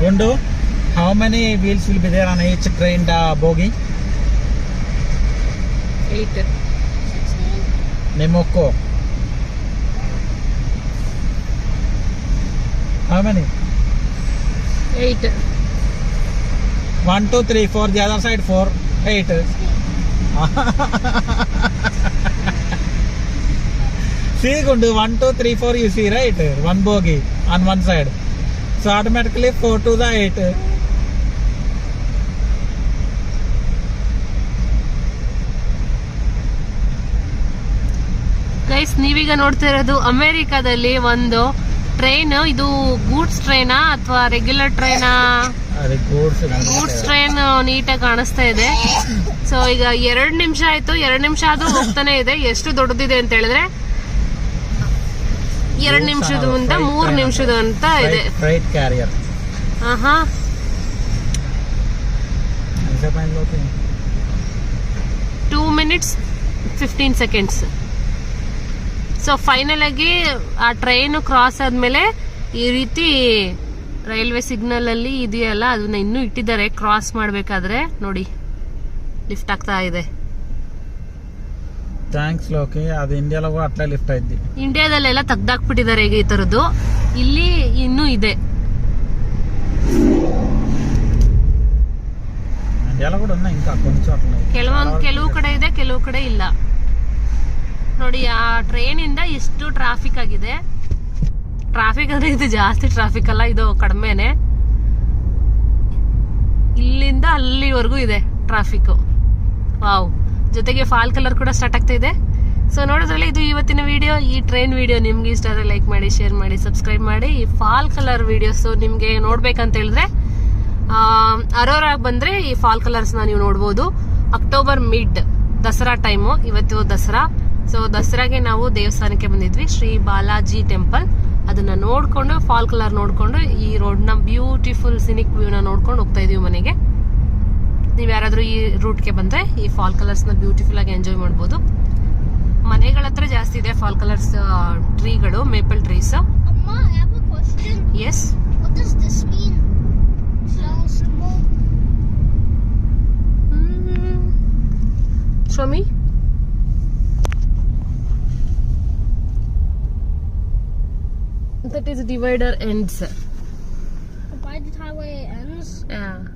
Window How many wheels will be there on each train uh, bogie? Eight. Sixteen. Nemoko. How many? Eight. One, two, three, four. The other side, four. Eight. see, Gundu, one, two, three, four. You see, right? One bogie on one side. So automatically four to the eight. Guys ನೀವೀಗ ನೋಡ್ತಾ ಇರೋದು ಅಮೆರಿಕಾದಲ್ಲಿ ಒಂದು train ಇದು goods ಟ್ರೈನಾ ಅಥವಾ regular ಟ್ರೈನಾ goods train ನೀಟಾಗಿ ಕಾಣಿಸ್ತಾ ಇದೆ. ಸೊ ಈಗ ಎರಡು ನಿಮಿಷ ಆಯ್ತು. ಎರಡು ನಿಮಿಷ ಆದ್ರೂ ಹೋಗ್ತಾನೆ ಇದೆ. ಎಷ್ಟು ದೊಡ್ಡದಿದೆ ಅಂತ ಹೇಳಿದ್ರೆ ಎರಡು ನಿಮಿಷದ ಅಂತ ಮೂರು ನಿಮಿಷದ ಅಂತ. ಇದೆ. ಆಹಾ. Two minutes fifteen seconds so final ಆಗಿ ಆ ಟ್ರೈನ್ ಕ್ರಾಸ್ ಆದ್ಮೇಲೆ ಈ ರೀತಿ ರೈಲ್ವೆ ಸಿಗ್ನಲ್ ಅಲ್ಲಿ ಇದೆಯಲ್ಲ ಅದನ್ನ ಇನ್ನು ಇಟ್ಟಿದ್ದಾರೆ. ಕ್ರಾಸ್ ಮಾಡ್ಬೇಕಾದ್ರೆ ನೋಡಿ ಲಿಫ್ಟ್ ಆಗ್ತಾ ಇದೆ. ಇಂಡಿಯಾದಲ್ಲೆಲ್ಲ ತೆಗ್ದಾಕ್ಬಿಟ್ಟಿದ್ದಾರೆ ಈಗ ಈ ತರದ್ದು. ಇಲ್ಲಿ ಇನ್ನೂ ಇದೆ. ಕೆಲವೊಂದು ಕೆಲವು ಕಡೆ ಇದೆ ಕೆಲವು ಕಡೆ ಇಲ್ಲ. ನೋಡಿ, ಆ ಟ್ರೈನ್ ಇಂದ ಎಷ್ಟು ಟ್ರಾಫಿಕ್ ಆಗಿದೆ. ಟ್ರಾಫಿಕ್ ಅಂದ್ರೆ ಇದು ಜಾಸ್ತಿ ಟ್ರಾಫಿಕ್ ಅಲ್ಲ, ಇದು ಕಡಿಮೆನೆ. ಇಲ್ಲಿಂದ ಅಲ್ಲಿವರೆಗೂ ಇದೆ ಟ್ರಾಫಿಕ್ ವಾವ್ ಜೊತೆಗೆ ಫಾಲ್ ಕಲರ್ ಕೂಡ ಸ್ಟಾರ್ಟ್ ಆಗ್ತಾ ಇದೆ. ಸೊ ನೋಡಿದ್ರಲ್ಲಿ ಇದು ಇವತ್ತಿನ ವಿಡಿಯೋ ಈ ಟ್ರೈನ್ ವಿಡಿಯೋ ನಿಮ್ಗೆ ಇಷ್ಟ ಆದ್ರೆ ಲೈಕ್ ಮಾಡಿ ಶೇರ್ ಮಾಡಿ ಸಬ್ಸ್ಕ್ರೈಬ್ ಮಾಡಿ. ಈ ಫಾಲ್ ಕಲರ್ ವಿಡಿಯೋಸ್ ನಿಮ್ಗೆ ನೋಡ್ಬೇಕಂತ ಹೇಳಿದ್ರೆ ಅರೋರಾ ಬಂದ್ರೆ ಈ ಫಾಲ್ ಕಲರ್ಸ್ನ ನೀವು ನೋಡ್ಬೋದು. ಅಕ್ಟೋಬರ್ ಮಿಡ್ ದಸರಾ ಟೈಮು ಇವತ್ತು ದಸರಾ. ಸೊ ದಸರಾಗೆ ನಾವು ದೇವಸ್ಥಾನಕ್ಕೆ ಬಂದಿದ್ವಿ ಶ್ರೀ ಬಾಲಾಜಿ ಟೆಂಪಲ್. ಅದನ್ನ ನೋಡ್ಕೊಂಡು ಫಾಲ್ ಕಲರ್ ನೋಡ್ಕೊಂಡು ಈ ರೋಡ್ನ ಬ್ಯೂಟಿಫುಲ್ ಸಿನಿಕ್ ವ್ಯೂ ನ ನೋಡ್ಕೊಂಡು ಹೋಗ್ತಾ ಇದೀವಿ ಮನೆಗೆ. ನೀವು ಯಾರಾದರೂ ಈ ರೂಟ್ಗೆ ಬಂದ್ರೆ ಈ ಫಾಲ್ ಕಲರ್ಸ್ನ ಬ್ಯೂಟಿಫುಲ್ ಆಗಿ ಎಂಜಾಯ್ ಮಾಡ್ಬೋದು. ಮನೆಗಳ ಹತ್ರ ಜಾಸ್ತಿ ಇದೆ fall colours ಟ್ರೀಗಳು maple trees. Yes What That is divider ends. By the highway ends? Yeah.